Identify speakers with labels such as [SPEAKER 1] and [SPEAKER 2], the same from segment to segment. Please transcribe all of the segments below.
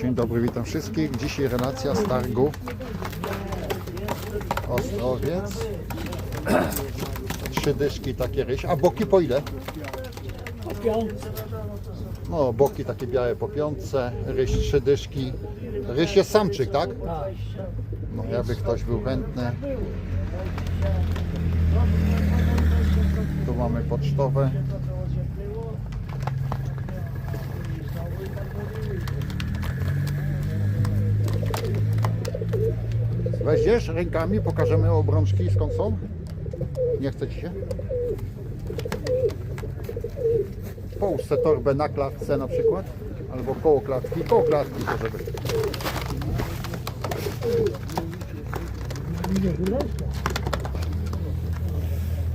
[SPEAKER 1] Dzień dobry, witam wszystkich. Dzisiaj relacja z targu Ostrowiec. Trzy dyszki takie ryś. A boki po ile? No, boki takie białe po piątce, ryś trzy dyszki. Ryś jest samczyk, tak? No, jakby ktoś był chętny. Tu mamy pocztowe. Weźmiesz rękami, pokażemy obrączki skąd są? Nie chce ci się? Połóż se torbę na klatce na przykład, albo koło klatki, koło klatki to żeby.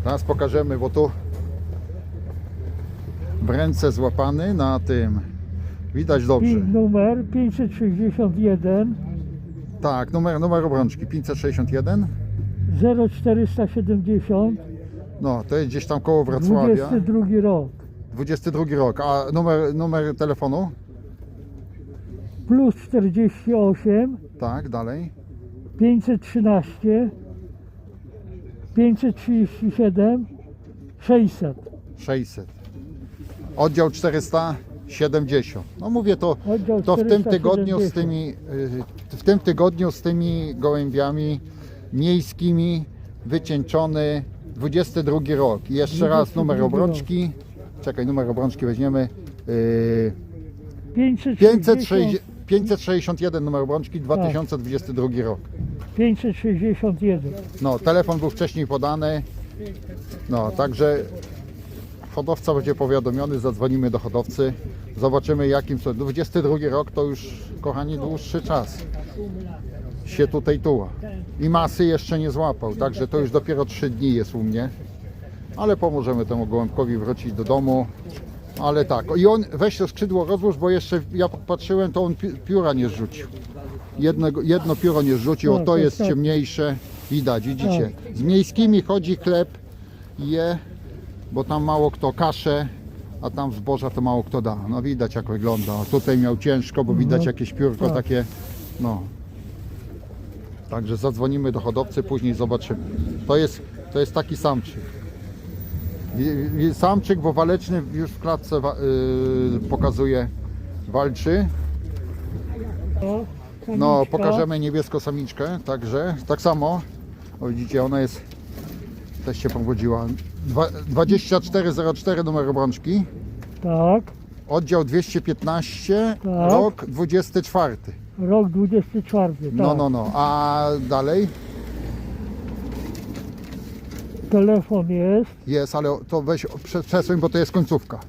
[SPEAKER 1] Teraz pokażemy, bo tu w ręce złapany na tym. Widać dobrze.
[SPEAKER 2] Numer 561
[SPEAKER 1] Tak, numer, numer obrączki 561.
[SPEAKER 2] 0470
[SPEAKER 1] No, to jest gdzieś tam koło Wrocławia.
[SPEAKER 2] 22 rok
[SPEAKER 1] 22 rok. A numer, numer telefonu?
[SPEAKER 2] plus 48
[SPEAKER 1] Tak, dalej.
[SPEAKER 2] 513 537 600
[SPEAKER 1] 600. Oddział 470. No mówię to, to w tym tygodniu z
[SPEAKER 2] 470.
[SPEAKER 1] tymi y, w tym tygodniu z tymi gołębiami miejskimi wycieńczony 22 rok. I jeszcze raz
[SPEAKER 2] 22
[SPEAKER 1] numer obrączki. Czekaj, numer obrączki weźmiemy. Y,
[SPEAKER 2] 560,
[SPEAKER 1] 560, 561 numer obrączki 2022 rok.
[SPEAKER 2] 561
[SPEAKER 1] No, telefon był wcześniej podany. No, także hodowca będzie powiadomiony, zadzwonimy do hodowcy. Zobaczymy jakim co. 22 rok to już, kochani, dłuższy czas. Się tutaj tuła. I masy jeszcze nie złapał, także to już dopiero 3 dni jest u mnie. Ale pomożemy temu gołębkowi wrócić do domu. Ale tak, i on weź to skrzydło rozłóż, bo jeszcze ja patrzyłem, to on pi- pióra nie zrzucił. Jednego, jedno pióro nie zrzucił, o
[SPEAKER 2] Tak,
[SPEAKER 1] to
[SPEAKER 2] tak,
[SPEAKER 1] jest
[SPEAKER 2] tak.
[SPEAKER 1] ciemniejsze. Widać, widzicie. Z miejskimi chodzi chleb, je, bo tam mało kto kaszę, a tam zboża to mało kto da. No widać jak wygląda. Tutaj miał ciężko, bo widać jakieś piórko
[SPEAKER 2] tak.
[SPEAKER 1] takie, no. Także zadzwonimy do hodowcy, później zobaczymy. To jest, to jest taki samczyk. Samczyk, bo waleczny już w klatce wa- y, pokazuje, walczy. No,
[SPEAKER 2] samiczka.
[SPEAKER 1] pokażemy niebieską samiczkę, także tak samo. O, widzicie, ona jest też się powodziła. Dwa- 2404 numer obrączki,
[SPEAKER 2] Tak,
[SPEAKER 1] oddział 215,
[SPEAKER 2] Tak.
[SPEAKER 1] rok 24.
[SPEAKER 2] rok 24 tak.
[SPEAKER 1] No, no, no. A dalej
[SPEAKER 2] Telefon jest
[SPEAKER 1] jest, ale to weź prze- przesuń, bo to jest końcówka.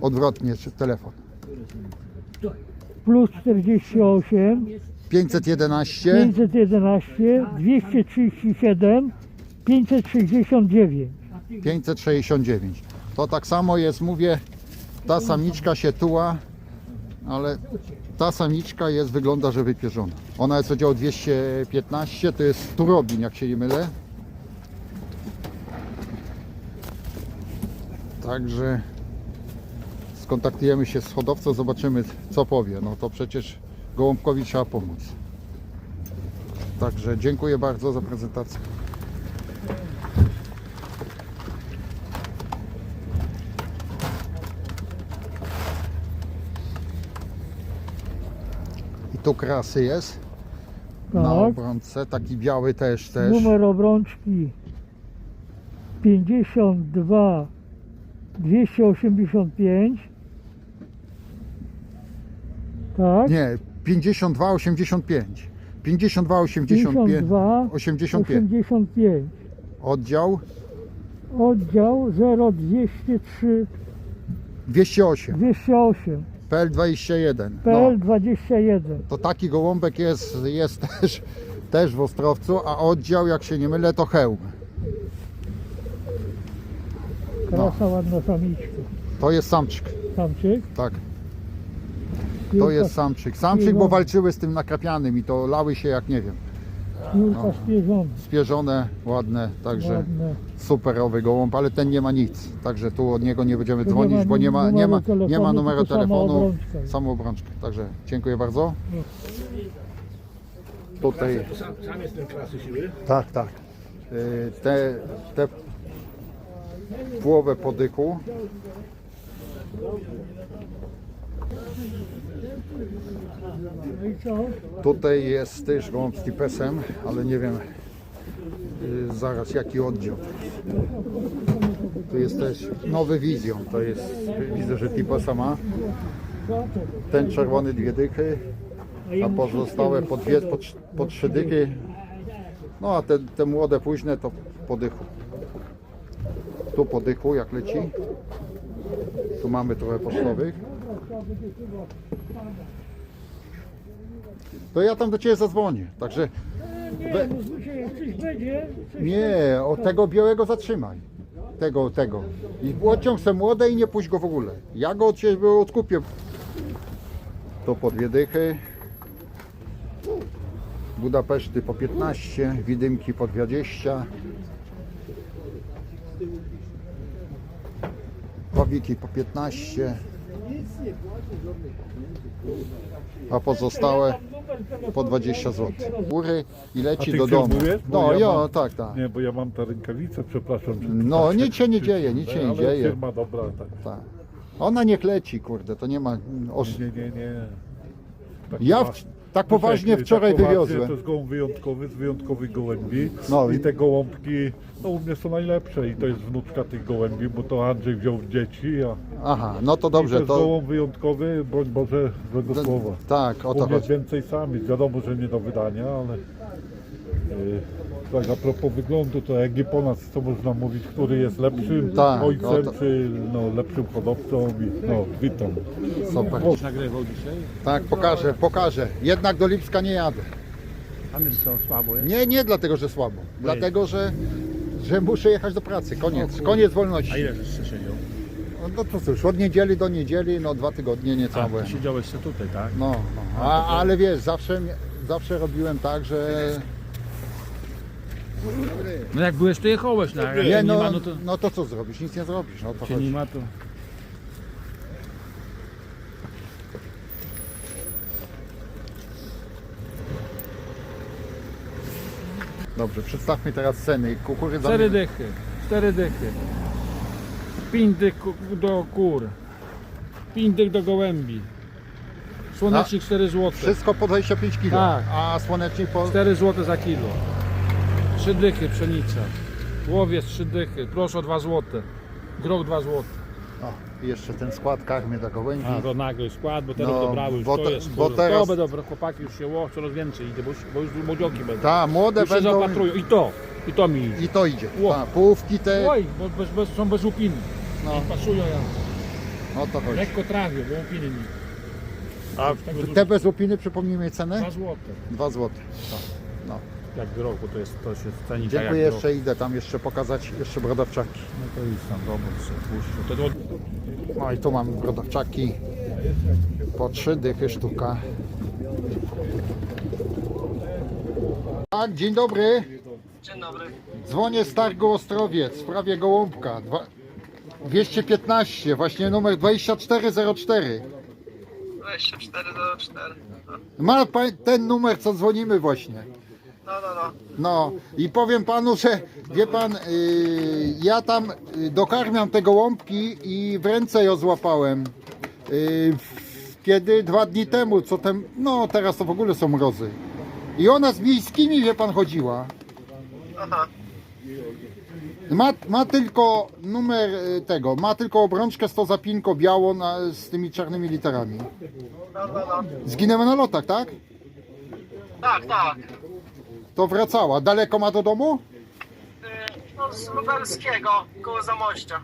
[SPEAKER 1] Odwrotnie czy telefon.
[SPEAKER 2] plus 48
[SPEAKER 1] 511
[SPEAKER 2] 511 237 569
[SPEAKER 1] 569. To tak samo jest, mówię, ta samiczka się tuła, ale ta samiczka jest, wygląda, że wypierzona. Ona jest oddział 215, to jest turobin, jak się nie mylę. Także skontaktujemy się z hodowcą, zobaczymy co powie. No to przecież gołąbkowi trzeba pomóc. Także dziękuję bardzo za prezentację. Tu krasy jest na
[SPEAKER 2] tak.
[SPEAKER 1] obrączce, taki biały też też.
[SPEAKER 2] Numer obrączki 52 285 tak
[SPEAKER 1] Nie, 52, 85. 52, 85,
[SPEAKER 2] 52
[SPEAKER 1] 85.
[SPEAKER 2] 85
[SPEAKER 1] Oddział
[SPEAKER 2] oddział 0203
[SPEAKER 1] 208,
[SPEAKER 2] 208
[SPEAKER 1] PL21. No,
[SPEAKER 2] PL 21
[SPEAKER 1] to taki gołąbek jest, jest też, też w Ostrowcu, a oddział, jak się nie mylę, to hełm.
[SPEAKER 2] krasa ładna samiczka
[SPEAKER 1] To jest samczyk,
[SPEAKER 2] samczyk
[SPEAKER 1] tak. To
[SPEAKER 2] Piłka-
[SPEAKER 1] jest samczyk. Samczyk, bo walczyły z tym nakrapianym i to lały się jak nie wiem.
[SPEAKER 2] Jurka
[SPEAKER 1] No.
[SPEAKER 2] spierzony.
[SPEAKER 1] spierzone, ładne, także
[SPEAKER 2] Ładne.
[SPEAKER 1] superowy gołąb, ale ten nie ma nic, także tu od niego nie będziemy
[SPEAKER 2] Tu nie
[SPEAKER 1] dzwonić,
[SPEAKER 2] ma
[SPEAKER 1] bo nie ma, nie ma,
[SPEAKER 2] numeru
[SPEAKER 1] nie ma
[SPEAKER 2] telefonu,
[SPEAKER 1] numeru telefonu,
[SPEAKER 2] obrączka.
[SPEAKER 1] samą obrączkę, także dziękuję bardzo. Tutaj,
[SPEAKER 3] Sam, sam jestem klasy siły.
[SPEAKER 1] tak, tak, Y, te, te połowę podyku,
[SPEAKER 2] No?
[SPEAKER 1] Tutaj jest też gołąb z tipesem, ale nie wiem y, zaraz jaki oddział. Tu jest też nowy wizjon, to jest, widzę, że tipesa ma. Ten czerwony dwie dychy, a pozostałe po dwie, po, po trzy dychy. No a te, te młode późne to po dychu. Tu po dychu jak leci. Tu mamy trochę pocztowych. To ja tam do Ciebie zadzwonię. Także
[SPEAKER 2] Nie, jak coś będzie, coś
[SPEAKER 1] nie, o tego białego zatrzymaj. Tego, tego. I odciąg se młode i nie puść go w ogóle. Ja go od Ciebie odkupię. To po dwie dychy. Budapeszty po 15, Widymki po 20. Pawiki po 15. A pozostałe po 20 zł. Góry i leci do domu. No,
[SPEAKER 3] ja
[SPEAKER 1] jo,
[SPEAKER 3] mam-
[SPEAKER 1] tak, tak.
[SPEAKER 3] Nie, bo ja mam te rękawice, przepraszam. że
[SPEAKER 1] No, nic się nie dzieje, nic się nie
[SPEAKER 3] ale
[SPEAKER 1] dzieje.
[SPEAKER 3] firma dobra, tak.
[SPEAKER 1] tak. Ona niech leci, kurde, to nie ma. Oż...
[SPEAKER 3] Nie, nie, nie. Tak
[SPEAKER 1] Ja w. tak poważnie
[SPEAKER 3] Tak
[SPEAKER 1] wczoraj
[SPEAKER 3] poważnie,
[SPEAKER 1] wywiozłem.
[SPEAKER 3] To jest gołąb wyjątkowy, z wyjątkowych gołębi.
[SPEAKER 1] No i-
[SPEAKER 3] I te gołąbki, no u mnie są najlepsze i to jest wnuczka tych gołębi, bo to Andrzej wziął w dzieci, a
[SPEAKER 1] Aha, no to
[SPEAKER 3] I to
[SPEAKER 1] dobrze,
[SPEAKER 3] jest
[SPEAKER 1] to.
[SPEAKER 3] gołąb wyjątkowy, broń Boże, złego słowa.
[SPEAKER 1] Tak, o to chodzi.
[SPEAKER 3] więcej samic, wiadomo, że nie do wydania, ale yy, tak a propos wyglądu, to jak nie po nas, co można mówić, który jest lepszym
[SPEAKER 1] Tak,
[SPEAKER 3] ojcem,
[SPEAKER 1] no to-
[SPEAKER 3] czy no, lepszym hodowcą i no, witam.
[SPEAKER 1] Super.
[SPEAKER 4] nagrywał dzisiaj?
[SPEAKER 1] Tak, pokażę, pokażę. Jednak do Lipska nie jadę.
[SPEAKER 4] A my co, słabo jest?
[SPEAKER 1] Nie, nie dlatego, że słabo. Dlatego, że, że muszę jechać do pracy. Koniec, koniec
[SPEAKER 4] A
[SPEAKER 1] wolności.
[SPEAKER 4] ile żeś siedział?
[SPEAKER 1] No to cóż, od niedzieli do niedzieli, no dwa tygodnie niecałe.
[SPEAKER 4] A, siedziałeś sobie tutaj, tak?
[SPEAKER 1] No, no. A, ale wiesz, zawsze, mia- zawsze robiłem tak, że
[SPEAKER 4] No jak byłeś, to jechałeś, no, jak
[SPEAKER 1] nie,
[SPEAKER 4] nie
[SPEAKER 1] no,
[SPEAKER 4] ma, no to
[SPEAKER 1] no to co zrobisz? Nic nie zrobisz. No to chodzi.
[SPEAKER 4] nie ma, to...
[SPEAKER 1] Dobrze, przedstawmy teraz ceny. Kukurydza.
[SPEAKER 4] Cztery dychy, cztery dychy. Pięć dych ku- do kur. Pięć dych do gołębi. Słonecznik 4 zł.
[SPEAKER 1] Wszystko po 25 kg.
[SPEAKER 4] Tak.
[SPEAKER 1] A słonecznik po.
[SPEAKER 4] 4 zł za kilo. Trzy dychy pszenica. Łowiec 3 dychy. Proszę 2 zł. Grok 2 zł.
[SPEAKER 1] O, i jeszcze ten skład karmy dla gołębi.
[SPEAKER 4] A to nagły skład, bo teraz
[SPEAKER 1] No,
[SPEAKER 4] dobrały już
[SPEAKER 1] bo
[SPEAKER 4] to
[SPEAKER 1] te-
[SPEAKER 4] jest.
[SPEAKER 1] bo teraz-
[SPEAKER 4] To będą chłopaki już się ło, coraz więcej idzie, bo już, bo już młodzioki będą.
[SPEAKER 1] Ta, młode
[SPEAKER 4] Już się
[SPEAKER 1] będą.
[SPEAKER 4] zaopatrują. I to, i to mi idzie.
[SPEAKER 1] I to idzie.
[SPEAKER 4] Ło.
[SPEAKER 1] Ta, połówki te.
[SPEAKER 4] Oj, bo bez, bez, są bez łupiny.
[SPEAKER 1] No,
[SPEAKER 4] Pasują ja.
[SPEAKER 1] o to chodzi.
[SPEAKER 4] Lekko trawię, bo łupiny mi.
[SPEAKER 1] A
[SPEAKER 4] tego dużo.
[SPEAKER 1] te bez łupiny przypomnijmy cenę?
[SPEAKER 4] 2 złote.
[SPEAKER 1] 2 zł. No.
[SPEAKER 4] Jak grok, bo to jest, to się ceni tak
[SPEAKER 1] Dziękuję
[SPEAKER 4] jak
[SPEAKER 1] jeszcze, idę tam jeszcze pokazać jeszcze brodawczaki.
[SPEAKER 4] No to idź tam robot to,
[SPEAKER 1] No i tu mamy brodawczaki. Po 3 dychy sztuka. Tak, dzień dobry.
[SPEAKER 5] Dzień dobry.
[SPEAKER 1] Dzwonię z targu Ostrowiec w sprawie Gołąbka. Dwa- 215, właśnie numer 2404.
[SPEAKER 5] 2404.
[SPEAKER 1] Ma pan ten numer, co dzwonimy właśnie.
[SPEAKER 5] No, no, no.
[SPEAKER 1] No i powiem panu, że wie pan, yy, ja tam yy, dokarmiam te gołąbki i w ręce ją złapałem. W- kiedy dwa dni temu, co tem, no teraz to w ogóle są mrozy. I ona z miejskimi, wie pan, chodziła.
[SPEAKER 5] Aha.
[SPEAKER 1] Ma, ma tylko numer y, tego, ma tylko obrączkę z tą zapinką białą na, z tymi czarnymi literami.
[SPEAKER 5] No, no, no.
[SPEAKER 1] Zginęła na lotach, tak?
[SPEAKER 5] Tak, tak.
[SPEAKER 1] To wracała. Daleko ma do domu?
[SPEAKER 5] No, z Lubelskiego, koło Zamościa.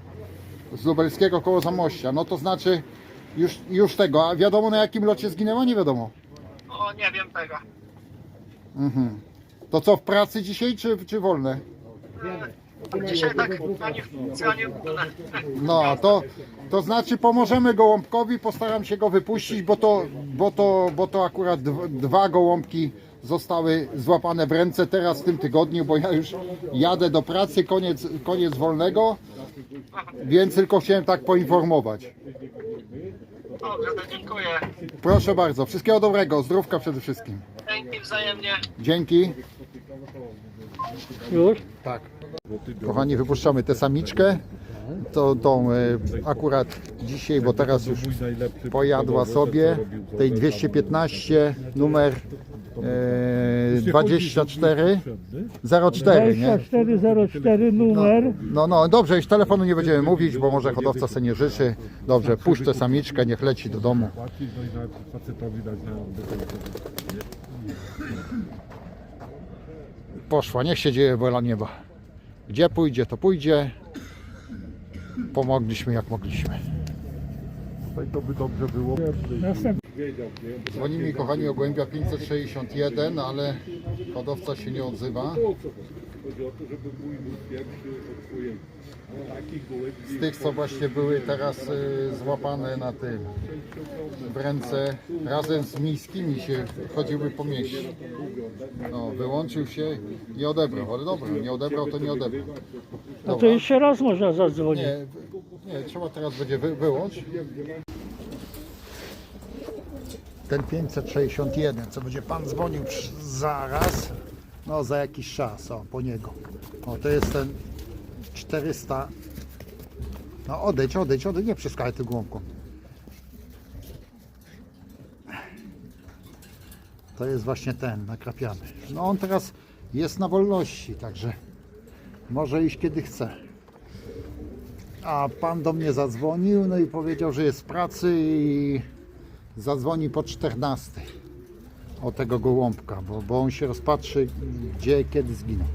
[SPEAKER 1] Z Lubelskiego koło Zamościa. No to znaczy już, już tego. A wiadomo na jakim locie zginęła? Nie wiadomo.
[SPEAKER 5] O, nie wiem tego.
[SPEAKER 1] Mhm. To co, w pracy dzisiaj czy, czy wolne?
[SPEAKER 5] Y, Dzisiaj tak ani wolne.
[SPEAKER 1] No, to, to znaczy pomożemy gołąbkowi, postaram się go wypuścić, bo to, bo to, bo to akurat dw- dwa gołąbki zostały złapane w ręce teraz w tym tygodniu, bo ja już jadę do pracy, koniec, koniec wolnego, więc tylko chciałem tak poinformować.
[SPEAKER 5] Dobrze, to dziękuję.
[SPEAKER 1] Proszę bardzo, wszystkiego dobrego, zdrówka przede wszystkim.
[SPEAKER 5] Dzięki wzajemnie.
[SPEAKER 1] Dzięki.
[SPEAKER 2] Już?
[SPEAKER 1] Tak. Kochani, wypuszczamy tę samiczkę. To, tą e, akurat dzisiaj, bo teraz już pojadła sobie tej
[SPEAKER 3] za-
[SPEAKER 1] 215 numer e,
[SPEAKER 3] Jeśli chodzi o
[SPEAKER 1] 24
[SPEAKER 3] sprzęty,
[SPEAKER 1] 04, nie?
[SPEAKER 2] 2404 numer.
[SPEAKER 1] No, no dobrze, już telefonu nie będziemy mówić, bo może hodowca sobie nie życzy. Dobrze, puść tę samiczkę, niech leci do domu.
[SPEAKER 3] płacić, no i nawet facetowi dać na wykończenie.
[SPEAKER 1] Poszła, niech się dzieje wola nieba. Gdzie pójdzie, to pójdzie. Pomogliśmy jak mogliśmy.
[SPEAKER 3] Tutaj to by dobrze było.
[SPEAKER 2] Następny.
[SPEAKER 1] Dzwoni mi kochani o gołębia 561, ale hodowca się nie odzywa.
[SPEAKER 3] O co chodzi? Chodzi o to, żeby mój był pierwszy od swojego. Takich gołębi
[SPEAKER 1] Z tych co właśnie były teraz y, złapane na tym w ręce razem z miejskimi się chodziły po mieście. No, wyłączył się, nie odebrał, ale dobra, nie odebrał to nie odebrał.
[SPEAKER 2] A to
[SPEAKER 1] Dobra.
[SPEAKER 2] jeszcze raz można zadzwonić.
[SPEAKER 1] Nie, nie, trzeba teraz będzie wy, wyłącz. Ten 561, co będzie pan dzwonił zaraz, no za jakiś czas, o, po niego. O, to jest ten 400. No odejdź, odejdź, odejdź, nie przeskaj tym głąbką. To jest właśnie ten, nakrapiany. No on teraz jest na wolności, także może iść kiedy chce. A pan do mnie zadzwonił, no i powiedział, że jest w pracy i zadzwoni po 14 o tego gołąbka, bo, bo on się rozpatrzy, gdzie, kiedy zginął.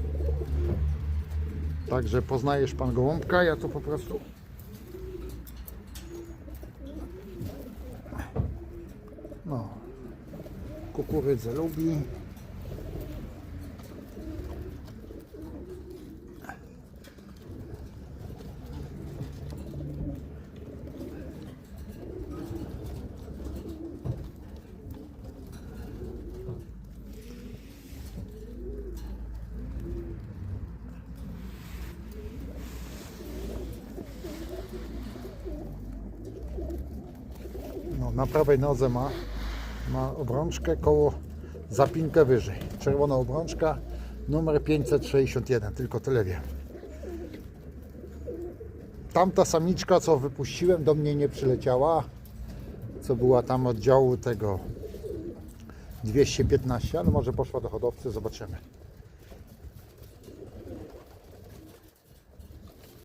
[SPEAKER 1] Także poznajesz pan gołąbka, ja to po prostu. No, kukurydzę lubi. Na prawej nodze ma, ma obrączkę koło zapinkę wyżej. Czerwona obrączka, numer 561, tylko tyle wiem. Tamta samiczka, co wypuściłem, do mnie nie przyleciała, co była tam oddziału tego 215, ale może poszła do hodowcy, zobaczymy.